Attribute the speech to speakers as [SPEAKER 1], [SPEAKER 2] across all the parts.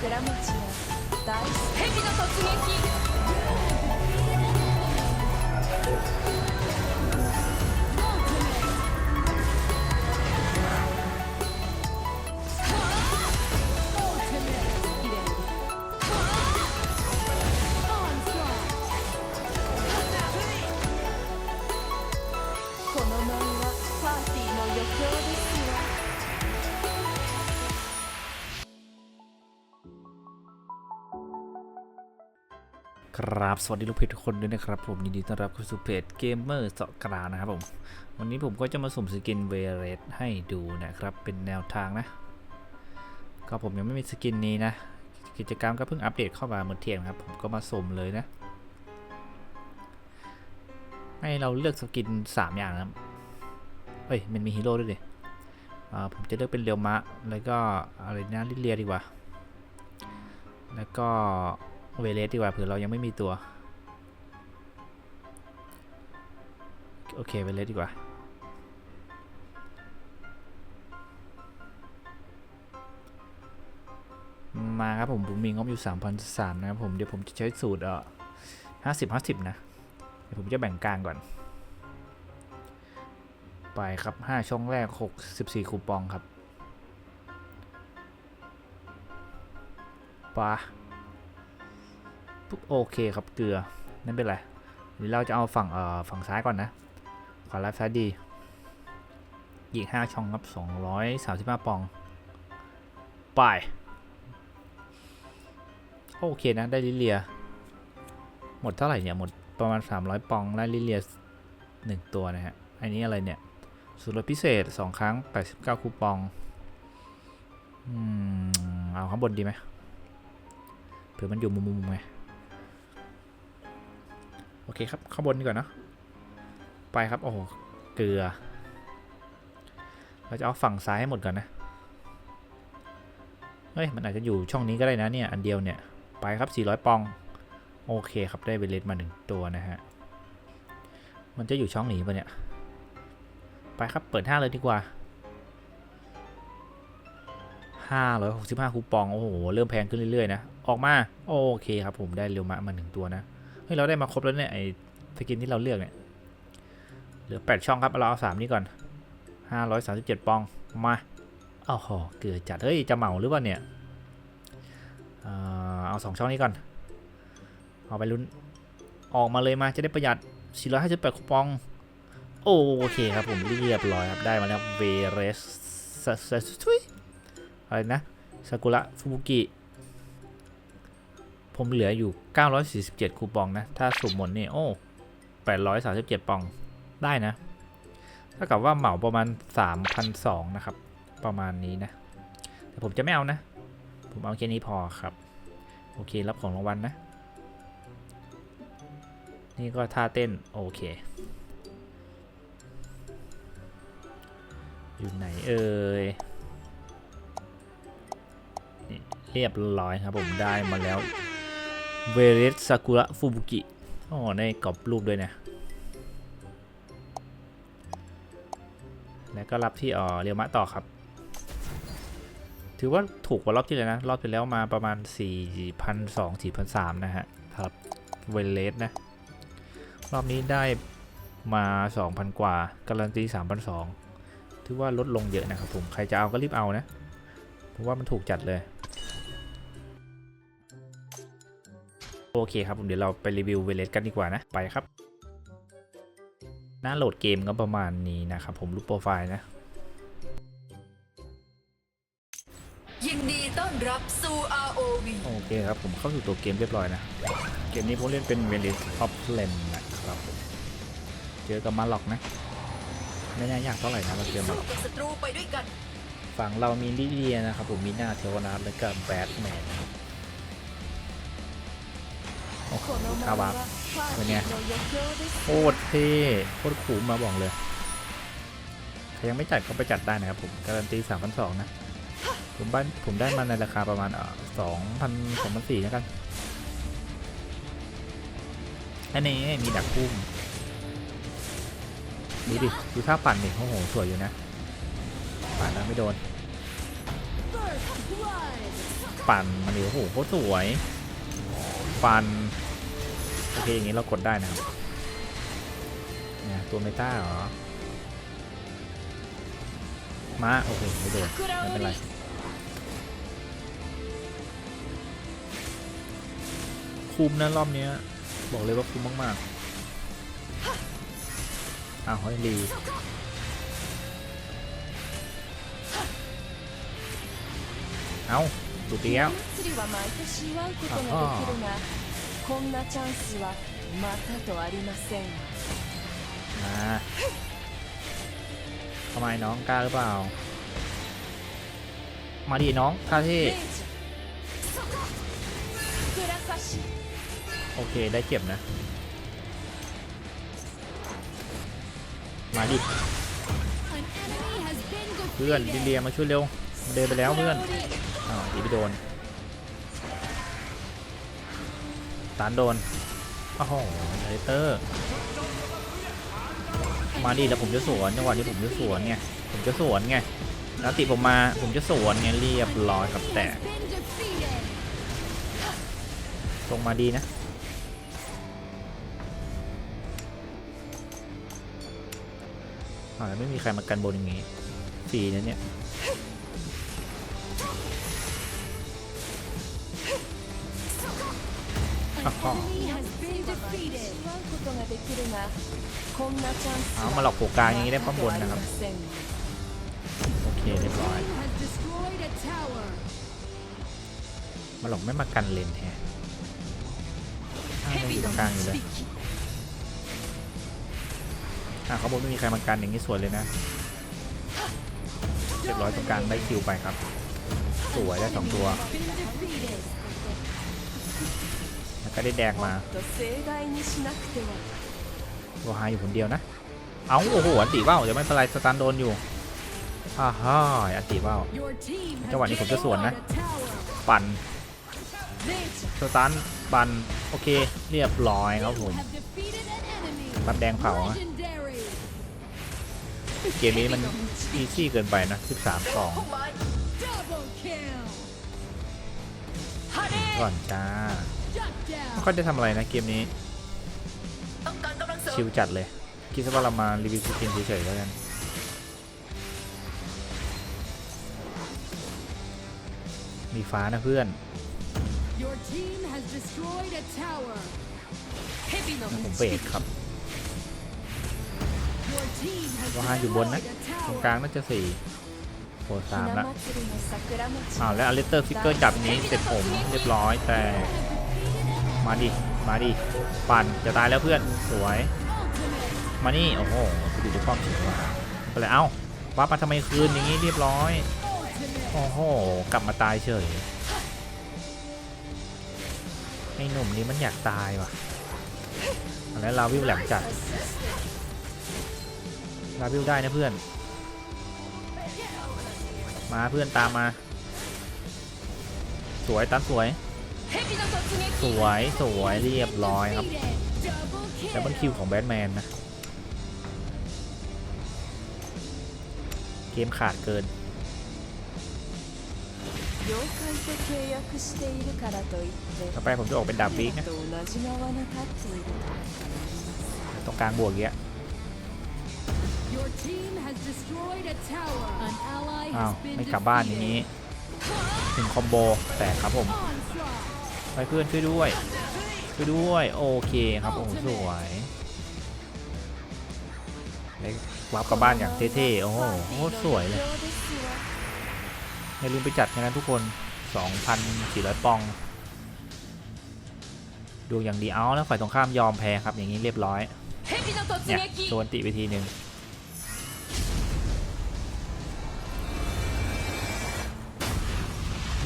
[SPEAKER 1] 桜餅の大好き
[SPEAKER 2] 敵の突撃
[SPEAKER 3] ครับ สวัสดีลูกเพจทุกคนด้วยนะครับ ผมยินดีต้อนรับเข้าสู่เพจเกมเมอร์สกรานะครับผม วันนี้ผมก็จะมาสุ่มสกินเวเรสให้ดูนะครับ เป็นแนวทางนะ ก็ผมยังไม่มีสกินนี้นะ กิจกรรมก็เพิ่งอัปเดตเข้ามาเมื่อเที่ยงครับ ผมก็มาสุ่มเลยนะ ให้เราเลือกสกิน 3 อย่างนะครับเฮ้ย มันมีฮีโร่ด้วยดิผมจะเลือกเป็นเรียวมะ แล้วก็อะไรนะลิเลียดีกว่า แล้วก็ เวเลสดีกว่าเผื่อเรายังไม่มีตัว โอเค เวเลสดีกว่า มาครับผมผมมีงบอยู่3,003นะครับผม เดี๋ยวผมจะใช้สูตรเอ่อ50 50นะ เดี๋ยวผมจะแบ่งกลางก่อน ไปครับ 5 ช่องแรก 64 คูปองครับปะ ปุ๊บโอเคครับเกลือนั่นเป็นไรเดี๋ยวเราจะเอาฝั่งเอ่อฝั่งซ้ายก่อนนะขวาและซ้ายดี อีก 5 ช่องครับ235 ปอง ไปโอเคนะได้ลิเลีย หมดเท่าไหร่เนี่ยหมดประมาณ 300 ปองได้ลิเลีย1ตัวนะฮะ อันนี้อะไรเนี่ยสูตรลดพิเศษ 2 ครั้ง 89 คูปอง อืม เอาข้างบนดีไหมเผื่อมันอยู่มุมๆไง อเคครับข้างบนดีกว่าเนะไปครับโอ้โหเกลือ เราจะเอาฝั่งซ้ายให้หมดก่อนนะเฮ้ยมันอาจจะอยู่ช่องนี้ก็ได้นะเนี่ยอันเดียวเนี่ยไปครับ 400 ปองโอเคครับได้เวเลสมาหนึ่งตัวนะฮะมันจะอยู่ช่องนี้ปะเนี่ยไปครับเปิด5เลยดีกว่า565คูปองโอ้โหเริ่มแพงขึ้นเรื่อยๆนะออกมาโอเคครับผมได้เรียวมะมาหนึ่งตัวนะ ฮ้ยเราได้มาครบแล้วเนี่ยไอสกินที่เราเลือกเนี่ยเหลือ 8 ช่องครับเราเอา3นี้ก่อน 537 ปองมาอ้าวโหเกือจัดเฮ้ยจะเหมาหรือเปล่าเนี่ยเอ่อเอา2ช่องนี้ก่อน เอาไปลุ้นออกมาเลยมาจะได้ประหยัด 458 คูปอง โอเคครับผมเรียบร้อยครับ ได้มาแล้วเวเรสทุยอะไรนะซากุระฟูบุกิ ผมเหลืออยู่ 947 คูปองนะ ถ้าสุ่มหมดนี่ โอ้ 837 ปอง ได้นะ ถ้ากับว่าเหมาประมาณ 3,200 นะครับ ประมาณนี้นะ แต่ผมจะไม่เอานะ ผมเอาแค่นี้พอครับ โอเค รับของรางวัลนะนี่ก็ท่าเต้น โอเค อยู่ไหนเอ่ยเรียบร้อยครับผมได้มาแล้ว เวเรสซากุระฟูบุกิอ๋อในกรอบรูปด้วยนะ แล้วก็รับที่อ๋อเรียวมะต่อครับ ถือว่าถูกกว่ารอบที่แล้วนะ รอบที่แล้วมาประมาณ 4,200 4,300 นะฮะครับเวเลสนะ รอบนี้ได้มา 2,000 กว่า การันตี 3,200 ถือว่าลดลงเยอะนะครับผม ใครจะเอาก็รีบเอานะ เพราะว่ามันถูกจัดเลย เคครับผมเดี๋ยวเราไปรีวิวเวเลสกันดีกว่านะไปครับ หน้าโหลดเกมก็ประมาณนี้นะครับผมรูปโปรไฟล์นะ
[SPEAKER 1] ยินดีต้อนรับสู่ ROV
[SPEAKER 3] โอเคครับผมเข้าสู่ตัวเกมเรียบร้อยนะ เกมนี้ผมเล่นเป็นเวเลสออฟเลนนะครับผมเจอกับมาล็อกนะ ไม่น่ายากเท่าไหร่นะเราเจอมา
[SPEAKER 1] สู้
[SPEAKER 3] ล็อก
[SPEAKER 1] กับศัตรูไปด้วยกัน
[SPEAKER 3] ฝั่งเรามีลิเลียนะครับผมมีหน้าเทวนาทแล้วก็แบทแมนนะครับ โอ้โหคาวั
[SPEAKER 1] บเป็นี้
[SPEAKER 3] โคตรเท่โคตรขู่มมาบอกเลยใครยังไม่จัดก็ไปจัดได้นะครับผม การันตีสามพันสองนะ ผมบ้านผมได้มาในราคาประมาณเออสองพันสองพันสี่แล้วกัน อันนี้มีดักพุ่มดูดิ ดูท่าปั่นดิโอ้โห สวยอยู่นะ ปั่นแล้วไม่โดน ปั่นมันดิโอ้โหโคตรสวย ปั่นโอเค อย่างนี้เรากดได้นะครับเนี่ยตัวเมตาเหรอมาโอเค ไม่โดน ไม่เป็นไรคุ้มนะรอบนี้บอกเลยว่าคุ้มมาก ๆ อ้าวเฮ้ยรีเอ้า
[SPEAKER 1] ถูกแล้
[SPEAKER 3] มาทำไมน้องกล้าหรือเปล่า มาดีน้องท่าเท่โอเคได้เจ็บนะ มาดิเพื่อนดีเลียมาช่วยเร็วเดินไปแล้วเพื่อน อ้าวดีไปโดนตานโดนโอ้โหเลเตอร์ มาดิแล้วผมจะสวนจังหวะที่ผมจะสวนไง ผมจะสวนไงแล้วติผมมา ผมจะสวนไงเรียบร้อยกับแตก
[SPEAKER 2] Has been defeated.
[SPEAKER 3] ตรงมาดีนะอ่าวแล้วไม่มีใครมากันบนอย่างงี้สี่นะเนี่ย เอามาหลอกโกกลางอย่างนี้ได้ข้างบนนะครับ โอเคเรียบร้อย มาหลอกไม่มากันเลนแทนกลางอยู่เลยเขาบอกไม่มีใครมากันอย่างนี้สวยเลยนะ เรียบร้อยตรงกลางได้คิวไปครับ สวยได้สองตัว แล้วก็ได้แดงมาโลหาอยู่คนเดียวนะ เอาโอ้โหอันติว่าวเดี๋ยวไม่เป็นไรสตันโดนอยู่อ่าฮ่าอันติว่า
[SPEAKER 2] ว
[SPEAKER 3] จังหวะนี้ผมจะสวนนะ ปั่นสตันปั่นโอเค เรียบร้อยครับผม
[SPEAKER 2] รั
[SPEAKER 3] บแดงเผาเกมนี้มันอีซี่เกินไปนะ 13 2ก่อนจ้า ไม่ค่อยได้ทำอะไรนะเกมนี้ ชิวจัดเลย คิดซะว่าเรามารีวิวสกินเฉยๆแล้วกันมีฟ้านะเพื่อนผมเปรกครับว่าห้าอยู่บนนะ ตรงกลางน่าจะสี่โหสามละอ้าวแล้วอลิเตอร์ฟิกเกอร์จับนี้เสร็จผมเรียบร้อยแต่ มาดิ มาดิ ปั่น จะตายแล้วเพื่อน สวย มานี่ โอ้โหดูจะชอบฉีมาไปเลยเอ้าว่ามาทำไมคืนอย่างนี้เรียบร้อย โอ้โห กลับมาตายเฉย ไอ้หนุ่มนี้มันอยากตายว่ะแล้วลาวิวแหลมจัดลาวิวได้นะเพื่อน มาเพื่อนตามมา สวยตันสวย สวยสวยเรียบร้อยครับดับเบิลคิวของแบทแมนนะ เกมขาดเกินต่อไปผมจะออกเป็นดับวิกนะตรงกลางบวกเงี้ยอ้าว ไม่กลับบ้านอย่างนี้ถึงคอมโบแตกครับผม ไปเพื่อนช่วยด้วย ช่วยด้วย โอเคครับ โอ้สวยได้วับกลับบ้านอย่างเท่ๆ โอ้โหสวยเลย อย่าลืมไปจัดกันนะทุกคน 2,400 ปอง ดูอย่างดีเอาแล้วฝ่ายตรงข้ามยอมแพ้ครับ อย่างนี้เรียบร้อย เนี่ยโจนติไปทีหนึ่ง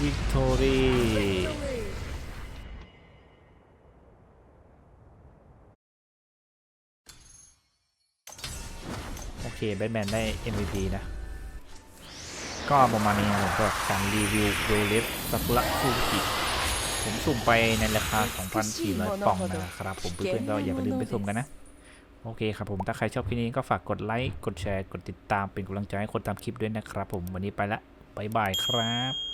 [SPEAKER 3] วิกตอรี่ แบทแมนได้ MVP นะ ก็ประมาณนี้นะผมก็การรีวิวเวเลสซากุระซูกิผมสุ่มไปในราคา 2,400ปองนะครับผมเพื่อนๆก็อย่าไปลืมไปสุ่มกันนะ โอเคครับผมถ้าใครชอบคลิปนี้ก็ฝากกดไลค์ กดแชร์ กดติดตามเป็นกำลังใจให้คนทำคลิปด้วยนะครับผมวันนี้ไปละบายบายครับ